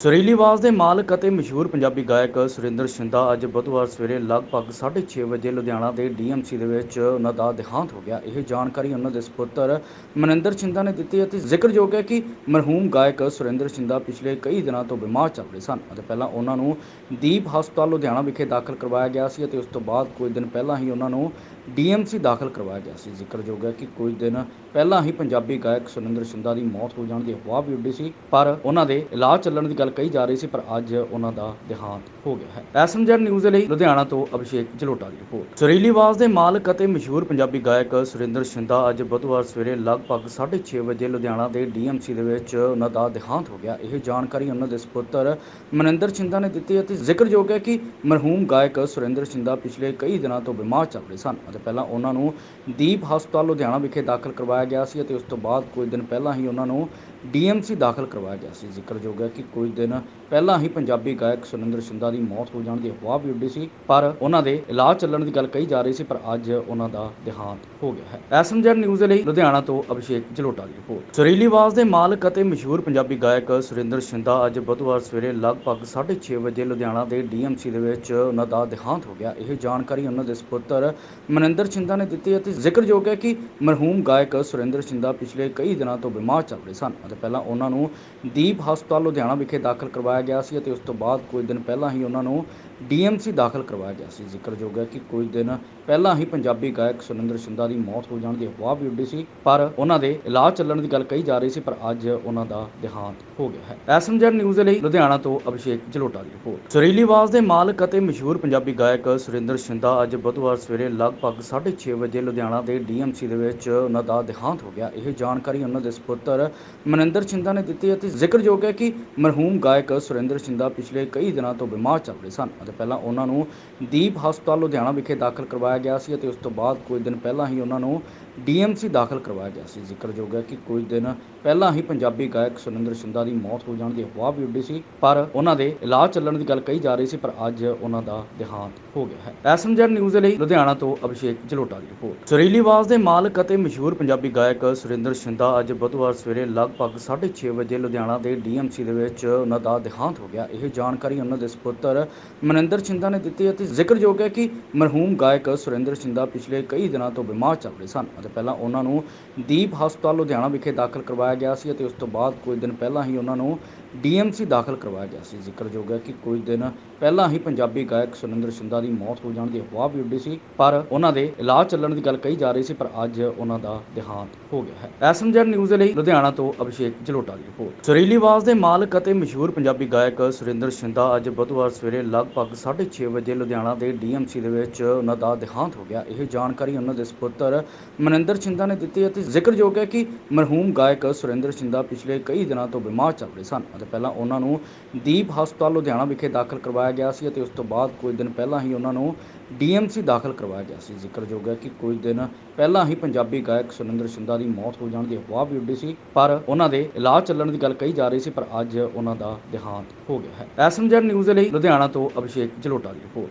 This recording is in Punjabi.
ਸੁਰੀਲੀ ਆਵਾਜ਼ ਦੇ ਮਾਲਕ ਅਤੇ ਮਸ਼ਹੂਰ ਪੰਜਾਬੀ ਗਾਇਕ ਸੁਰਿੰਦਰ ਸ਼ਿੰਦਾ ਅੱਜ ਬੁੱਧਵਾਰ ਸਵੇਰੇ ਲਗਭਗ 6:30 ਵਜੇ ਲੁਧਿਆਣਾ ਦੇ ਡੀਐਮਸੀ ਦੇ ਵਿੱਚ ਉਹਨਾਂ ਦਾ ਦੇਹਾਂਤ ਹੋ ਗਿਆ। ਇਹ ਜਾਣਕਾਰੀ ਉਹਨਾਂ ਦੇ ਸੁਪੁੱਤਰ ਮਨਿੰਦਰ ਸ਼ਿੰਦਾ ਨੇ ਦਿੱਤੀ ਅਤੇ ਜ਼ਿਕਰਯੋਗ ਹੈ ਕਿ ਮਰਹੂਮ ਗਾਇਕ ਸੁਰਿੰਦਰ ਸ਼ਿੰਦਾ ਪਿਛਲੇ ਕਈ ਦਿਨਾਂ ਤੋਂ ਬਿਮਾਰ ਚੱਲ ਰਹੇ ਸਨ ਅਤੇ ਪਹਿਲਾਂ ਉਹਨਾਂ ਨੂੰ ਦੀਪ ਹਸਪਤਾਲ ਲੁਧਿਆਣਾ ਵਿਖੇ ਦਾਖਲ ਕਰਵਾਇਆ ਗਿਆ ਸੀ ਅਤੇ ਉਸ ਤੋਂ ਬਾਅਦ ਕੁਝ ਦਿਨ ਪਹਿਲਾਂ ਹੀ ਉਹਨਾਂ ਨੂੰ ਡੀਐਮਸੀ ਦਾਖਲ ਕਰਵਾਇਆ ਗਿਆ ਸੀ। ਜ਼ਿਕਰਯੋਗ ਹੈ ਕਿ ਕੁਝ ਦਿਨ ਪਹਿਲਾਂ ਹੀ ਪੰਜਾਬੀ ਗਾਇਕ ਸੁਰਿੰਦਰ ਸ਼ਿੰਦਾ ਦੀ ਮੌਤ ਹੋ ਜਾਣ ਦੀ ਅਫਵਾਹ ਵੀ ਉੱਡੀ ਸੀ, ਪਰ ਉਹਨਾਂ ਦੇ ਇਲਾਜ ਚੱਲਣ ਦੀ ਗੱਲ ਕਹੀ ਜਾ ਰਹੀ ਸੀ ਪਰ ਅੱਜ ਉਹਨਾਂ ਦਾ ਦੇਹਾਂਤ ਹੋ ਗਿਆ ਹੈ। ਐਸਐਮਜੈਡ ਨਿਊਜ਼ ਦੇ ਲਈ ਲੁਧਿਆਣਾ ਤੋਂ ਅਭਿਸ਼ੇਕ ਜਲੋਟਾ ਦੀ ਰਿਪੋਰਟ। ਸੁਰੀਲੀ ਆਵਾਜ਼ ਦੇ ਮਾਲਕ ਅਤੇ ਮਸ਼ਹੂਰ ਪੰਜਾਬੀ ਗਾਇਕ ਸੁਰਿੰਦਰ ਸ਼ਿੰਦਾ ਅੱਜ ਬੁੱਧਵਾਰ ਸਵੇਰੇ ਲਗਭਗ 6:30 ਵਜੇ ਲੁਧਿਆਣਾ ਦੇ ਡੀਐਮਸੀ ਦੇ ਵਿੱਚ ਉਹਨਾਂ ਦਾ ਦੇਹਾਂਤ ਹੋ ਗਿਆ। ਇਹ ਜਾਣਕਾਰੀ ਉਹਨਾਂ ਦੇ ਸੁਪੁੱਤਰ ਮਨਿੰਦਰ ਸ਼ਿੰਦਾ ਨੇ ਦਿੱਤੀ ਅਤੇ ਜ਼ਿਕਰਯੋਗ ਹੈ ਕਿ ਮਰਹੂਮ ਗਾਇਕ ਸੁਰਿੰਦਰ ਸ਼ਿੰਦਾ ਪਿਛਲੇ ਕਈ ਦਿਨਾਂ ਤੋਂ ਬਿਮਾਰ ਚੱਲ ਰਹੇ ਸਨ ਅਤੇ ਪਹਿਲਾਂ ਉਹਨਾਂ ਨੂੰ ਦੀਪ ਹਸਪਤਾਲ ਲੁਧਿਆਣਾ ਵਿਖੇ ਦਾਖਲ ਕਰਵਾਇਆ ਗਿਆ ਸੀ ਅਤੇ ਉਸ ਤੋਂ ਬਾਅਦ ਕੁਝ ਦਿਨ ਪਹਿਲਾਂ ਹੀ ਉਹਨਾਂ ਨੂੰ ਡੀਐਮਸੀ ਦਾਖਲ ਕਰਵਾਇਆ ਗਿਆ ਸੀ। ਜ਼ਿਕਰਯੋਗ ਹੈ ਕਿ ਕੁਝ ਦਿਨ ਪਹਿਲਾਂ ਹੀ ਪੰਜਾਬੀ ਗਾਇਕ ਸੁਰਿੰਦਰ ਸ਼ਿੰਦਾ ਦੀ ਮੌਤ ਹੋ ਜਾਣ ਦੀ ਅਫਵਾਹ ਵੀ ਉੱਡੀ ਸੀ, ਪਰ ਉਹਨਾਂ ਦੇ ਇਲਾਜ ਚੱਲਣ ਦੀ ਗੱਲ ਕਹੀ ਜਾ ਰਹੀ ਸੀ, ਪਰ ਅੱਜ ਉਹਨਾਂ ਦਾ ਦੇਹਾਂਤ ਹੋ ਗਿਆ ਹੈ। ਐਸਐਮਜੈਡ ਨਿਊਜ਼ ਲਈ ਲੁਧਿਆਣਾ ਤੋਂ ਅਭਿਸ਼ੇਕ ਜਲੋਟਾ ਦੀ ਰਿਪੋਰਟ। ਸੁਰੀਲੀ ਆਵਾਜ਼ ਦੇ ਮਾਲਕ ਅਤੇ ਮਸ਼ਹੂਰ ਪੰਜਾਬੀ ਗਾਇਕ ਸੁਰਿੰਦਰ ਸ਼ਿੰਦਾ ਅੱਜ ਬੁੱਧਵਾਰ ਸਵੇਰੇ ਲਗਭਗ 6:30 ਵਜੇ ਲੁਧਿਆਣਾ ਦੇ ਡੀਐਮਸੀ ਦੇ ਵਿੱਚ ਉਹਨਾਂ ਦਾ ਦੇਹਾਂਤ ਹੋ ਗਿਆ। ਇਹ ਜਾਣਕਾਰੀ ਉਹਨਾਂ ਦੇ ਸੁਪੁੱਤਰ ਮਨਿੰਦਰ ਸ਼ਿੰਦਾ ਨੇ ਦਿੱਤੀ ਅਤੇ ਜ਼ਿਕਰਯੋਗ ਹੈ ਕਿ ਮਰਹੂਮ ਗਾਇਕ ਸੁਰਿੰਦਰ ਸ਼ਿੰਦਾ ਪਿਛਲੇ ਕਈ ਦਿਨਾਂ ਤੋਂ ਬਿਮਾਰ ਚੱਲ ਰਹੇ ਸਨ ਅਤੇ ਪਹਿਲਾਂ ਉਹਨਾਂ ਨੂੰ ਦੀਪ ਹਸਪਤਾਲ ਲੁਧਿਆਣਾ ਵਿਖੇ ਦਾਖਲ ਕਰਵਾਇਆ ਗਿਆ ਸੀ ਅਤੇ ਉਸ ਤੋਂ ਬਾਅਦ ਕੁਝ ਦਿਨ ਪਹਿਲਾਂ ਹੀ ਉਹਨਾਂ ਨੂੰ ਡੀਐਮਸੀ ਦਾਖਲ ਕਰਵਾਇਆ ਗਿਆ ਸੀ। ਜ਼ਿਕਰਯੋਗ ਹੈ ਕਿ ਕੁਝ ਦਿਨ ਪਹਿਲਾਂ ਹੀ ਪੰਜਾਬੀ ਗਾਇਕ ਸੁਰਿੰਦਰ ਸ਼ਿੰਦਾ ਦੀ ਮੌਤ ਹੋ ਜਾਣ ਦੀ ਅਫਵਾਹ ਵੀ ਉੱਡੀ ਸੀ, ਪਰ ਉਹਨਾਂ ਦੇ ਇਲਾਜ ਚੱਲਣ ਦੀ ਗੱਲ ਕਹੀ ਜਾ ਰਹੀ ਸੀ, ਪਰ ਅੱਜ ਉਹਨਾਂ ਦਾ ਦੇਹਾਂਤ ਹੋ ਗਿਆ ਹੈ। ਐਸਐਮਜੈਡ ਨਿਊਜ਼ ਦੇ ਲਈ ਲੁਧਿਆਣਾ ਤੋਂ ਅਭਿਸ਼ੇਕ ਜਲੋਟਾ ਦੀ ਰਿਪੋਰਟ। ਸੁਰੀਲੀ ਆਵਾਜ਼ ਦੇ ਮਾਲਕ ਅਤੇ ਮਸ਼ਹੂਰ ਪੰਜਾਬੀ ਗਾਇਕ ਸੁਰਿੰਦਰ ਸ਼ਿੰਦਾ ਅੱਜ ਬੁੱਧਵਾਰ ਸਵੇਰੇ ਲਗਭਗ 6:30 ਵਜੇ ਲੁਧਿਆਣਾ ਦੇ ਡੀਐਮਸੀ ਦੇ ਵਿੱਚ ਉਹਨਾਂ ਦਾ ਦੇਹਾਂਤ ਹੋ ਗਿਆ। ਇਹ ਜਾਣਕਾਰੀ ਉਹਨਾਂ ਦੇ ਸੁਪੁੱਤਰ ਮਨਿੰਦਰ ਸ਼ਿੰਦਾ ਨੇ ਦਿੱਤੀ ਅਤੇ ਜ਼ਿਕਰਯੋਗ ਹੈ ਕਿ ਮਰਹੂਮ ਗਾਇਕ ਸੁਰਿੰਦਰ ਸ਼ਿੰਦਾ ਪਿਛਲੇ ਕਈ ਦਿਨਾਂ ਤੋਂ ਬਿਮਾਰ ਚੱਲ ਰਹੇ ਸਨ। ਅਤੇ ਪਹਿਲਾਂ ਉਹਨਾਂ ਨੂੰ ਦੀਪ ਹਸਪਤਾਲ ਲੁਧਿਆਣਾ ਵਿਖੇ ਦਾਖਲ ਕਰਵਾਇਆ ਗਿਆ ਸੀ ਅਤੇ ਉਸ ਤੋਂ ਬਾਅਦ ਕੁਝ ਦਿਨ ਪਹਿਲਾਂ ਹੀ ਉਹਨਾਂ ਨੂੰ ਡੀਐਮਸੀ ਦਾਖਲ ਕਰਵਾਇਆ ਗਿਆ ਸੀ। ਜ਼ਿਕਰਯੋਗ ਹੈ ਕਿ ਕੁਝ ਦਿਨ ਪਹਿਲਾਂ ਹੀ ਪੰਜਾਬੀ ਗਾਇਕ ਸੁਰਿੰਦਰ ਸ਼ਿੰਦਾ ਦੀ ਮੌਤ ਹੋ ਜਾਣ ਦੀ ਅਫਵਾਹ ਵੀ ਉੱਡੀ ਸੀ, ਪਰ ਉਹਨਾਂ ਦੇ ਇਲਾਜ ਚੱਲਣ ਦੀ ਗੱਲ ਕਹੀ ਜਾ ਰਹੀ ਸੀ, ਪਰ ਅੱਜ ਉਹਨਾਂ ਦਾ ਦੇਹਾਂਤ ਹੋ ਗਿਆ ਹੈ। ਐਸਐਮਜੈਡ ਨਿਊਜ਼ ਦੇ ਲਈ ਲੁਧਿਆਣਾ ਤੋਂ ਅਭਿਸ਼ੇਕ ਜਲੋਟਾ ਦੀ ਰਿਪੋਰਟ। ਸੁਰੀਲੀ ਆਵਾਜ਼ ਦੇ ਮਾਲਕ ਅਤੇ ਮਸ਼ਹੂਰ ਪੰਜਾਬੀ ਗਾਇਕ ਸੁਰਿੰਦਰ ਸ਼ਿੰਦਾ ਅੱਜ ਬੁੱਧਵਾਰ ਸਵੇਰੇ ਲਗਭਗ 6:30 ਵਜੇ ਲੁਧਿਆਣਾ ਦੇ ਡੀਐਮਸੀ ਦੇ ਵਿੱਚ ਉਹਨਾਂ ਦਾ ਦੇਹਾਂਤ ਹੋ ਗਿਆ। ਇਹ ਜਾਣਕਾਰੀ ਉਹਨਾਂ ਦੇ ਸੁਪੁੱਤਰ ਮਨਿੰਦਰ ਸ਼ਿੰਦਾ ਨੇ ਦਿੱਤੀ ਅਤੇ ਜ਼ਿਕਰਯੋਗ ਹੈ ਕਿ ਮਰਹੂਮ ਗਾਇਕ ਸੁਰਿੰਦਰ ਛਿੰਦਾ ਪਿਛਲੇ ਕਈ ਦਿਨਾਂ ਤੋਂ ਬਿਮਾਰ ਚੱਲ ਰਹੇ ਸਨ ਅਤੇ ਪਹਿਲਾਂ ਉਹਨਾਂ ਨੂੰ ਦੀਪ ਹਸਪਤਾਲ ਲੁਧਿਆਣਾ ਵਿਖੇ ਦਾਖਲ ਕਰਵਾਇਆ ਗਿਆ ਸੀ ਅਤੇ ਉਸ ਤੋਂ ਬਾਅਦ ਕੁਝ ਦਿਨ ਪਹਿਲਾਂ ਹੀ ਉਹਨਾਂ ਨੂੰ ਡੀਐਮਸੀ ਦਾਖਲ ਕਰਵਾਇਆ ਗਿਆ ਸੀ। ਜ਼ਿਕਰਯੋਗ ਹੈ ਕਿ ਕੁਝ ਦਿਨ ਪਹਿਲਾਂ ਹੀ ਪੰਜਾਬੀ ਗਾਇਕ ਸੁਰਿੰਦਰ ਸ਼ਿੰਦਾ ਦੀ ਮੌਤ ਹੋ ਜਾਣ ਦੀ ਅਫਵਾਹ ਵੀ ਉੱਡੀ ਸੀ, ਪਰ ਉਹਨਾਂ ਦੇ ਇਲਾਜ ਚੱਲਣ ਦੀ ਗੱਲ ਕਹੀ ਜਾ ਰਹੀ ਸੀ, ਪਰ ਅੱਜ ਉਹਨਾਂ ਦਾ ਦੇਹਾਂਤ ਹੋ ਗਿਆ ਹੈ। ਐਸਐਮਜੈਡ ਨਿਊਜ਼ ਦੇ ਲਈ ਲੁਧਿਆਣਾ ਤੋਂ ਅਭਿਸ਼ੇਕ ਜਲੋਟਾ ਦੀ ਰਿਪੋਰਟ। ਸੁਰੀਲੀ ਆਵਾਜ਼ ਦੇ ਮਾਲਕ ਅਤੇ ਮਸ਼ਹੂਰ ਪੰਜਾਬੀ ਗਾਇਕ ਸੁਰਿੰਦਰ ਛਿੰਦਾ ਅੱਜ ਬੁੱਧਵਾਰ ਸਵੇਰੇ ਲਗਭਗ 6:30 ਵਜੇ ਲੁਧਿਆਣਾ ਦੇ ਡੀਐਮਸੀ ਦੇ ਵਿੱਚ ਉਹਨਾਂ ਦਾ ਦੇਹਾਂਤ ਹੋ ਗਿਆ। ਇਹ ਜਾਣਕਾਰੀ ਉਹਨਾਂ ਦੇ ਸੁਪੁੱਤਰ ਮਨਿੰਦਰ ਸ਼ਿੰਦਾ ਨੇ ਦਿੱਤੀ ਅਤੇ ਜ਼ਿਕਰਯੋਗ ਹੈ ਕਿ ਮਰਹੂਮ ਗਾਇਕ ਸੁਰਿੰਦਰ ਸ਼ਿੰਦਾ ਪਿਛਲੇ ਕਈ ਦਿਨਾਂ ਤੋਂ ਬਿਮਾਰ ਚੱਲ ਰਹੇ ਸਨ ਅਤੇ ਪਹਿਲਾਂ ਉਹਨਾਂ ਨੂੰ ਦੀਪ ਹਸਪਤਾਲ ਲੁਧਿਆਣਾ ਵਿਖੇ ਦਾਖਲ ਕਰਵਾਇਆ ਗਿਆ ਸੀ ਅਤੇ ਉਸ ਤੋਂ ਬਾਅਦ ਕੁਝ ਦਿਨ ਪਹਿਲਾਂ ਹੀ ਉਹਨਾਂ ਨੂੰ ਡੀਐਮਸੀ ਦਾਖਲ ਕਰਵਾਇਆ ਗਿਆ ਸੀ। ਜ਼ਿਕਰਯੋਗ ਹੈ ਕਿ ਕੁਝ ਦਿਨ ਪਹਿਲਾਂ ਹੀ ਪੰਜਾਬੀ ਗਾਇਕ ਸੁਰਿੰਦਰ ਸ਼ਿੰਦਾ ਦੀ ਮੌਤ ਹੋ ਜਾਣ ਦੀ ਅਫਵਾਹ ਵੀ ਉੱਡੀ ਸੀ, ਪਰ ਉਹਨਾਂ ਦੇ ਇਲਾਜ ਚੱਲਣ ਦੀ ਗੱਲ ਕਹੀ ਜਾ ਰਹੀ ਸੀ, ਪਰ ਅੱਜ ਉਹਨਾਂ ਦਾ ਦੇਹਾਂਤ ਹੋ ਗਿਆ ਹੈ। ਐਸਐਮਜੈਡ ਨਿਊਜ਼ ਦੇ ਲਈ ਲੁਧਿਆਣਾ ਤੋਂ ਅਭਿਸ਼ੇਕ ਜਲੋਟਾ ਦੀ ਰਿਪੋਰਟ